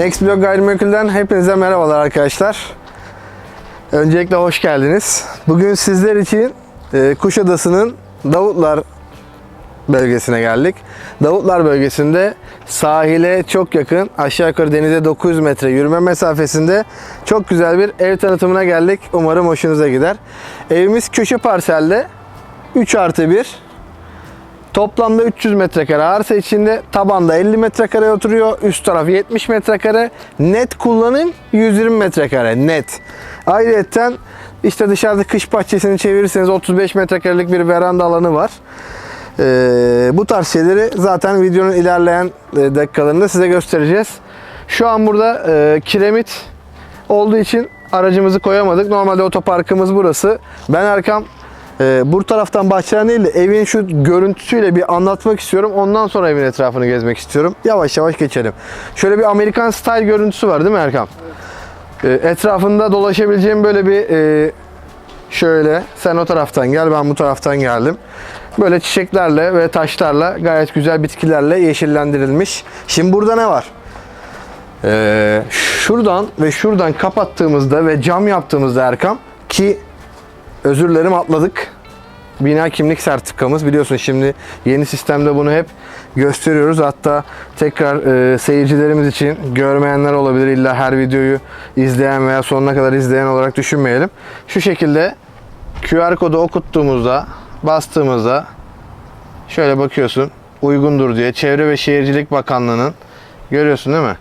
Next Blog Gayrimenkul'den hepinize merhabalar arkadaşlar. Öncelikle hoş geldiniz. Bugün sizler için e, Kuşadası'nın Davutlar bölgesine geldik. Davutlar bölgesinde sahile çok yakın, aşağı yukarı denize 900 metre yürüme mesafesinde çok güzel bir ev tanıtımına geldik. Umarım hoşunuza gider. Evimiz köşe parselde 3 artı 1 Toplamda 300 metrekare arsa içinde tabanda 50 metrekare oturuyor. Üst taraf 70 metrekare. Net kullanım 120 metrekare net. Ayrıca işte dışarıda kış bahçesini çevirirseniz 35 metrekarelik bir veranda alanı var. Ee, bu tarz şeyleri zaten videonun ilerleyen e, dakikalarında size göstereceğiz. Şu an burada e, kiremit olduğu için aracımızı koyamadık. Normalde otoparkımız burası. Ben Erkam ee, bu taraftan bahçeden değil de evin şu görüntüsüyle bir anlatmak istiyorum. Ondan sonra evin etrafını gezmek istiyorum. Yavaş yavaş geçelim. Şöyle bir Amerikan style görüntüsü var değil mi Erkan? Ee, etrafında dolaşabileceğim böyle bir e, şöyle sen o taraftan gel ben bu taraftan geldim. Böyle çiçeklerle ve taşlarla gayet güzel bitkilerle yeşillendirilmiş. Şimdi burada ne var? Ee, şuradan ve şuradan kapattığımızda ve cam yaptığımızda Erkam ki özür dilerim atladık. Bina kimlik sertifikamız biliyorsun şimdi yeni sistemde bunu hep gösteriyoruz. Hatta tekrar e, seyircilerimiz için görmeyenler olabilir. İlla her videoyu izleyen veya sonuna kadar izleyen olarak düşünmeyelim. Şu şekilde QR kodu okuttuğumuzda bastığımızda şöyle bakıyorsun uygundur diye Çevre ve Şehircilik Bakanlığı'nın görüyorsun değil mi?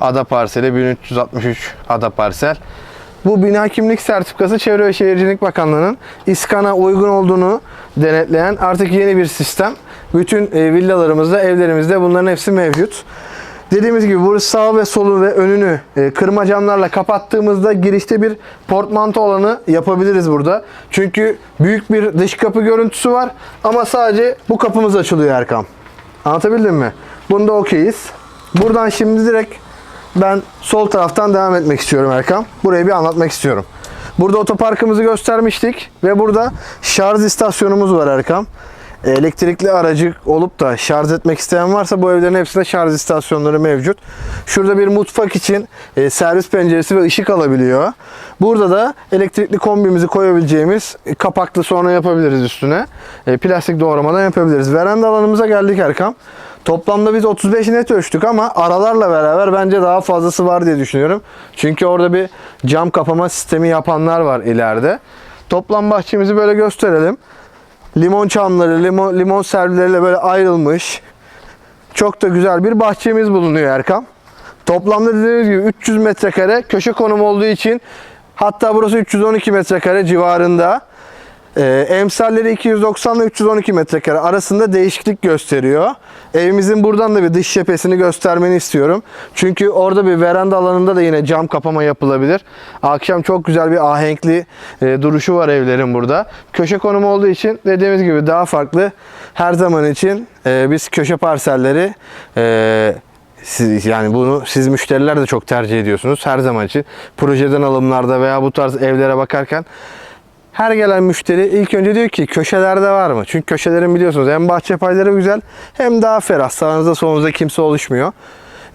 Ada parseli 1363 ada parsel. Bu bina kimlik sertifikası Çevre ve Şehircilik Bakanlığı'nın İSKAN'a uygun olduğunu denetleyen artık yeni bir sistem. Bütün e, villalarımızda, evlerimizde bunların hepsi mevcut. Dediğimiz gibi burası sağ ve solu ve önünü e, kırma camlarla kapattığımızda girişte bir portmanto alanı yapabiliriz burada. Çünkü büyük bir dış kapı görüntüsü var ama sadece bu kapımız açılıyor Erkam. Anlatabildim mi? Bunda okeyiz. Buradan şimdi direkt ben sol taraftan devam etmek istiyorum Erkam. Burayı bir anlatmak istiyorum. Burada otoparkımızı göstermiştik ve burada şarj istasyonumuz var Erkam. Elektrikli aracı olup da şarj etmek isteyen varsa bu evlerin hepsinde şarj istasyonları mevcut. Şurada bir mutfak için e, servis penceresi ve ışık alabiliyor. Burada da elektrikli kombimizi koyabileceğimiz e, kapaklı sonra yapabiliriz üstüne. E, plastik doğramadan yapabiliriz. Veranda alanımıza geldik Erkam. Toplamda biz 35 net ölçtük ama aralarla beraber bence daha fazlası var diye düşünüyorum. Çünkü orada bir cam kapama sistemi yapanlar var ileride. Toplam bahçemizi böyle gösterelim. Limon çamları, limon, limon servileriyle böyle ayrılmış. Çok da güzel bir bahçemiz bulunuyor Erkam. Toplamda dediğimiz gibi 300 metrekare köşe konum olduğu için hatta burası 312 metrekare civarında. Ee, emsalleri 290 ile 312 metrekare arasında değişiklik gösteriyor. Evimizin buradan da bir dış cephesini göstermeni istiyorum. Çünkü orada bir veranda alanında da yine cam kapama yapılabilir. Akşam çok güzel bir ahenkli e, duruşu var evlerin burada. Köşe konumu olduğu için dediğimiz gibi daha farklı. Her zaman için e, biz köşe parselleri e, siz, yani bunu siz müşteriler de çok tercih ediyorsunuz her zaman için. Projeden alımlarda veya bu tarz evlere bakarken her gelen müşteri ilk önce diyor ki köşelerde var mı? Çünkü köşelerin biliyorsunuz hem bahçe payları güzel hem daha ferah. Sağınızda solunuzda kimse oluşmuyor.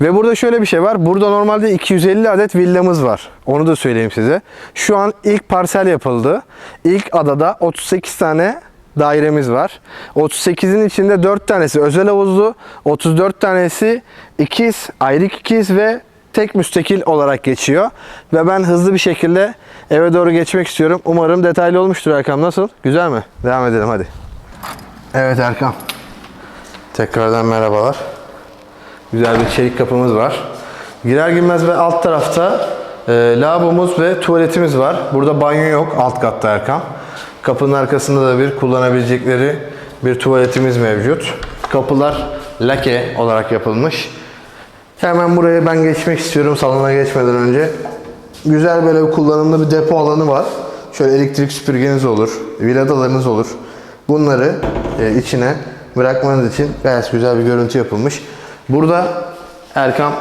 Ve burada şöyle bir şey var. Burada normalde 250 adet villamız var. Onu da söyleyeyim size. Şu an ilk parsel yapıldı. İlk adada 38 tane dairemiz var. 38'in içinde 4 tanesi özel havuzlu, 34 tanesi ikiz, ayrık ikiz ve tek müstakil olarak geçiyor. Ve ben hızlı bir şekilde eve doğru geçmek istiyorum. Umarım detaylı olmuştur Erkam. Nasıl? Güzel mi? Devam edelim hadi. Evet Erkam. Tekrardan merhabalar. Güzel bir çelik kapımız var. Girer girmez ve alt tarafta e, lavabomuz ve tuvaletimiz var. Burada banyo yok alt katta Erkam. Kapının arkasında da bir kullanabilecekleri bir tuvaletimiz mevcut. Kapılar lake olarak yapılmış. Hemen buraya ben geçmek istiyorum salona geçmeden önce. Güzel böyle bir kullanımlı bir depo alanı var. Şöyle elektrik süpürgeniz olur, viladalarınız olur. Bunları e, içine bırakmanız için gayet güzel bir görüntü yapılmış. Burada Erkam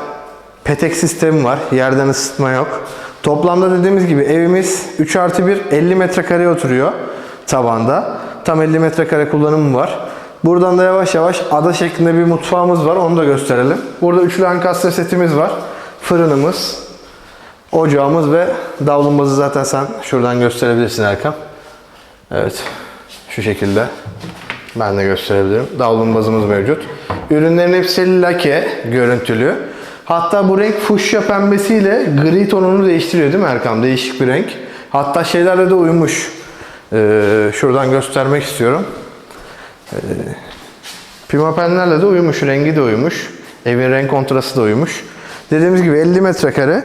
petek sistemi var. Yerden ısıtma yok. Toplamda dediğimiz gibi evimiz 3 artı 1 50 metrekareye oturuyor tabanda. Tam 50 metrekare kullanımı var. Buradan da yavaş yavaş ada şeklinde bir mutfağımız var. Onu da gösterelim. Burada üçlü ankastre setimiz var. fırınımız, ocağımız ve davlumbazı zaten sen şuradan gösterebilirsin Erkan. Evet. Şu şekilde. Ben de gösterebilirim. Davlumbazımız mevcut. Ürünlerin hepsi lake görüntülü. Hatta bu renk fuşya pembesiyle gri tonunu değiştiriyor değil mi Erkan? Değişik bir renk. Hatta şeylerle de uymuş. Ee, şuradan göstermek istiyorum. Pimapenlerle de uyumuş, rengi de uyumuş. Evin renk kontrastı da uyumuş. Dediğimiz gibi 50 metrekare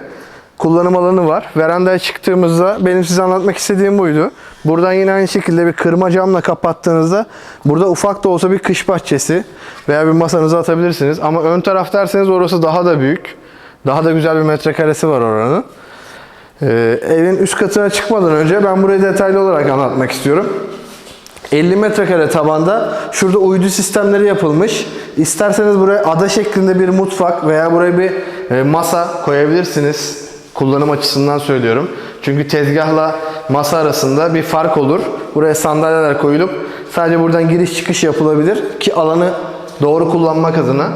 kullanım alanı var. Verandaya çıktığımızda benim size anlatmak istediğim buydu. Buradan yine aynı şekilde bir kırma camla kapattığınızda burada ufak da olsa bir kış bahçesi veya bir masanızı atabilirsiniz. Ama ön taraf derseniz orası daha da büyük. Daha da güzel bir metrekaresi var oranın. Ee, evin üst katına çıkmadan önce ben burayı detaylı olarak anlatmak istiyorum. 50 metrekare tabanda şurada uydu sistemleri yapılmış. İsterseniz buraya ada şeklinde bir mutfak veya buraya bir e, masa koyabilirsiniz. Kullanım açısından söylüyorum. Çünkü tezgahla masa arasında bir fark olur. Buraya sandalyeler koyulup sadece buradan giriş çıkış yapılabilir ki alanı doğru kullanmak adına.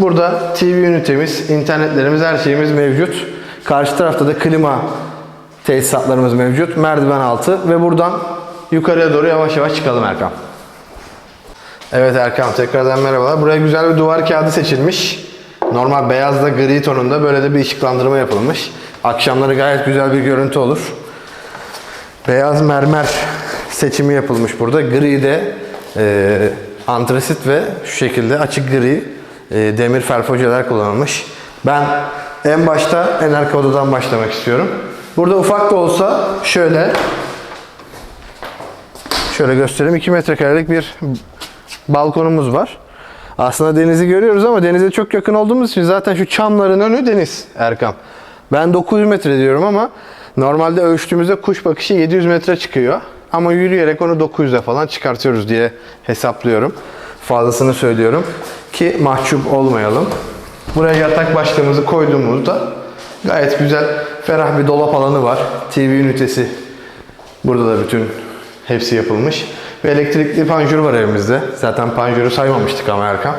Burada TV ünitemiz, internetlerimiz, her şeyimiz mevcut. Karşı tarafta da klima tesisatlarımız mevcut. Merdiven altı ve buradan yukarıya doğru yavaş yavaş çıkalım Erkan. Evet Erkan tekrardan merhabalar. Buraya güzel bir duvar kağıdı seçilmiş. Normal beyazla gri tonunda böyle de bir ışıklandırma yapılmış. Akşamları gayet güzel bir görüntü olur. Beyaz mermer seçimi yapılmış burada. Gri de e, antrasit ve şu şekilde açık gri e, demir felfoceler kullanılmış. Ben en başta en arka odadan başlamak istiyorum. Burada ufak da olsa şöyle Şöyle göstereyim. 2 metrekarelik bir balkonumuz var. Aslında denizi görüyoruz ama denize çok yakın olduğumuz için zaten şu çamların önü deniz Erkam. Ben 900 metre diyorum ama normalde ölçtüğümüzde kuş bakışı 700 metre çıkıyor. Ama yürüyerek onu 900'e falan çıkartıyoruz diye hesaplıyorum. Fazlasını söylüyorum ki mahcup olmayalım. Buraya yatak başlığımızı koyduğumuzda gayet güzel ferah bir dolap alanı var. TV ünitesi Burada da bütün hepsi yapılmış. Ve elektrikli panjur var evimizde. Zaten panjuru saymamıştık ama Erkan.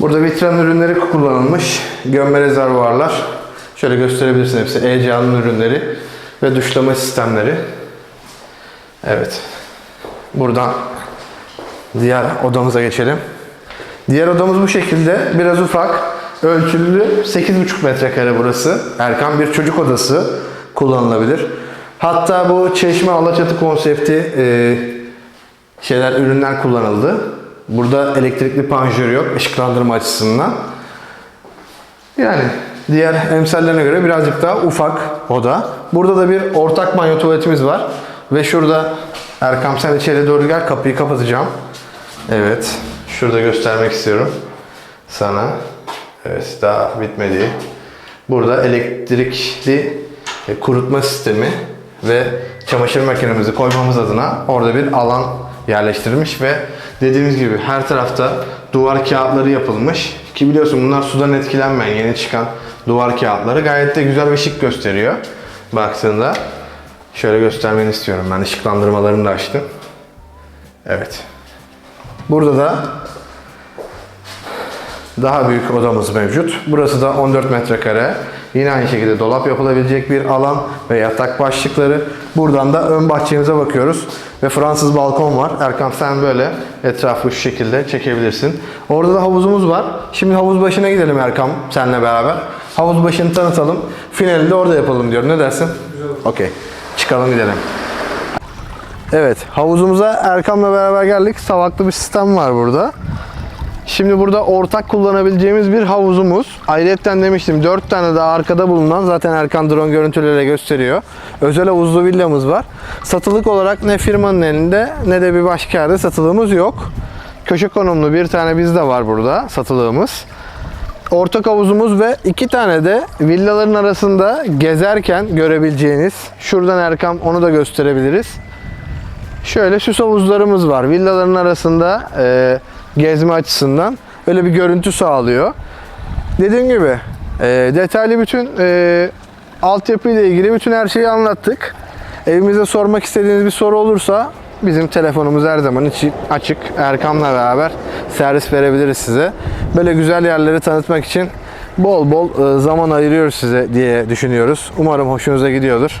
Burada vitrin ürünleri kullanılmış. Gömme rezervuarlar. Şöyle gösterebilirsin hepsi. E-Can'ın ürünleri ve duşlama sistemleri. Evet. Buradan diğer odamıza geçelim. Diğer odamız bu şekilde. Biraz ufak. Ölçülü 8,5 metrekare burası. Erkan bir çocuk odası kullanılabilir. Hatta bu Çeşme Alaçatı konsepti e, şeyler ürünler kullanıldı. Burada elektrikli panjur yok ışıklandırma açısından. Yani diğer emsallerine göre birazcık daha ufak oda. Burada da bir ortak banyo tuvaletimiz var. Ve şurada Erkam sen içeri doğru gel kapıyı kapatacağım. Evet. Şurada göstermek istiyorum sana. Evet daha bitmedi. Burada elektrikli e, kurutma sistemi ve çamaşır makinemizi koymamız adına orada bir alan yerleştirilmiş ve dediğimiz gibi her tarafta duvar kağıtları yapılmış. Ki biliyorsun bunlar sudan etkilenmeyen yeni çıkan duvar kağıtları gayet de güzel ve şık gösteriyor baktığında. Şöyle göstermeni istiyorum ben ışıklandırmalarını da açtım. Evet. Burada da daha büyük odamız mevcut. Burası da 14 metrekare. Yine aynı şekilde dolap yapılabilecek bir alan ve yatak başlıkları. Buradan da ön bahçemize bakıyoruz. Ve Fransız balkon var. Erkan sen böyle etrafı şu şekilde çekebilirsin. Orada da havuzumuz var. Şimdi havuz başına gidelim Erkan seninle beraber. Havuz başını tanıtalım. Finali de orada yapalım diyorum. Ne dersin? Okey. Çıkalım gidelim. Evet, havuzumuza Erkam'la beraber geldik. Savaklı bir sistem var burada. Şimdi burada ortak kullanabileceğimiz bir havuzumuz. Ayrıca demiştim 4 tane daha arkada bulunan zaten Erkan drone görüntüleriyle gösteriyor. Özel havuzlu villamız var. Satılık olarak ne firmanın elinde ne de bir başka yerde satılığımız yok. Köşe konumlu bir tane bizde var burada satılığımız. Ortak havuzumuz ve iki tane de villaların arasında gezerken görebileceğiniz. Şuradan Erkam onu da gösterebiliriz. Şöyle süs havuzlarımız var. Villaların arasında e, gezme açısından öyle bir görüntü sağlıyor. Dediğim gibi e, detaylı bütün e, altyapı ile ilgili bütün her şeyi anlattık. Evimizde sormak istediğiniz bir soru olursa bizim telefonumuz her zaman içi açık. Erkam'la beraber servis verebiliriz size. Böyle güzel yerleri tanıtmak için bol bol e, zaman ayırıyoruz size diye düşünüyoruz. Umarım hoşunuza gidiyordur.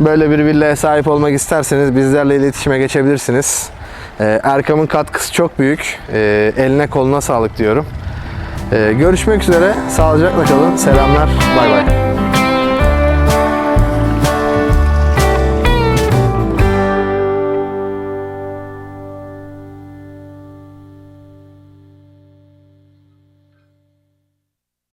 Böyle bir villaya sahip olmak isterseniz bizlerle iletişime geçebilirsiniz. E, Erkam'ın katkısı çok büyük. E, Eline koluna sağlık diyorum. E, Görüşmek üzere. Sağlıcakla kalın. Selamlar. Bay bay.